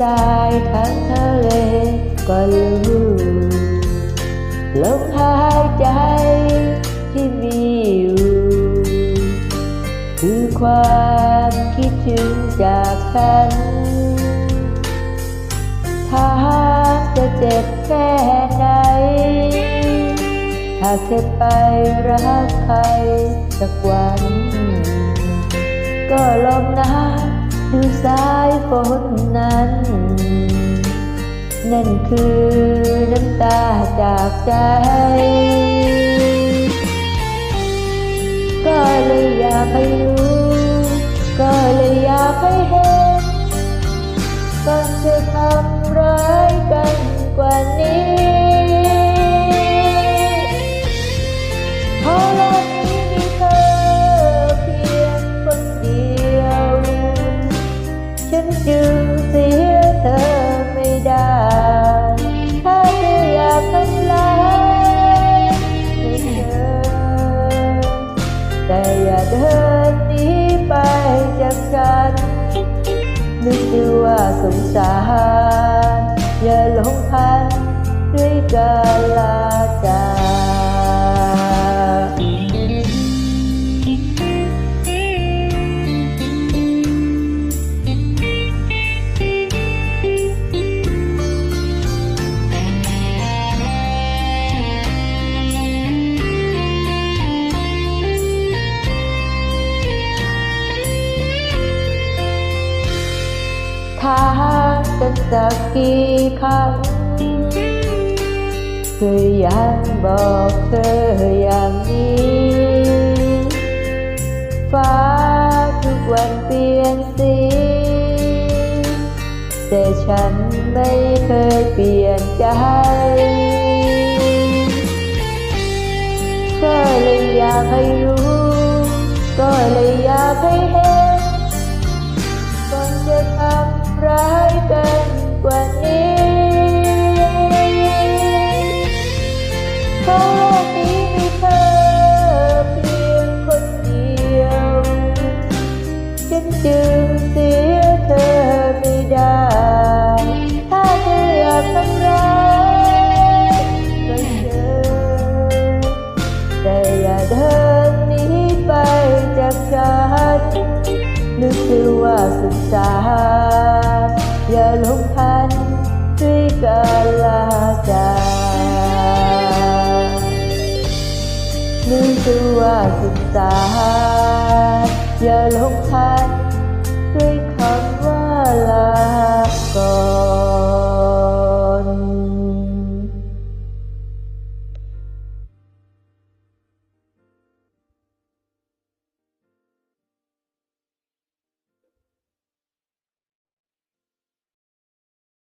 ทรายทั้งทะเลก็รู้ลมหายใจที่มีอยู่คือความคิดถึงจากฉันถ้าหากจะเจ็บแค่ไหนหากเธอไปรักใครสักวัน ก็ลองนะดูสา ยฝนนั้น นั่นคือน้ำตาจากใจ ก็เลยอยากให้รู้ นึกดูว่าสงสาร อย่าหลงพันด้วยกาลา กันสักกี่ครั้งเคยยังบอกเธออย่างนี้ ฟ้าทุกวันเปลี่ยนสี แต่ฉันไม่เคยเปลี่ยนใจก็เลยอยากให้รู้ ก็เลยอยากให้เห็น กฉันนึกถือว่าสุดสาอย่าหลงพันด้วยกาลาจานึกถือว่าสุดสาอย่าหลงพันด้วยคำว่าลาก่อน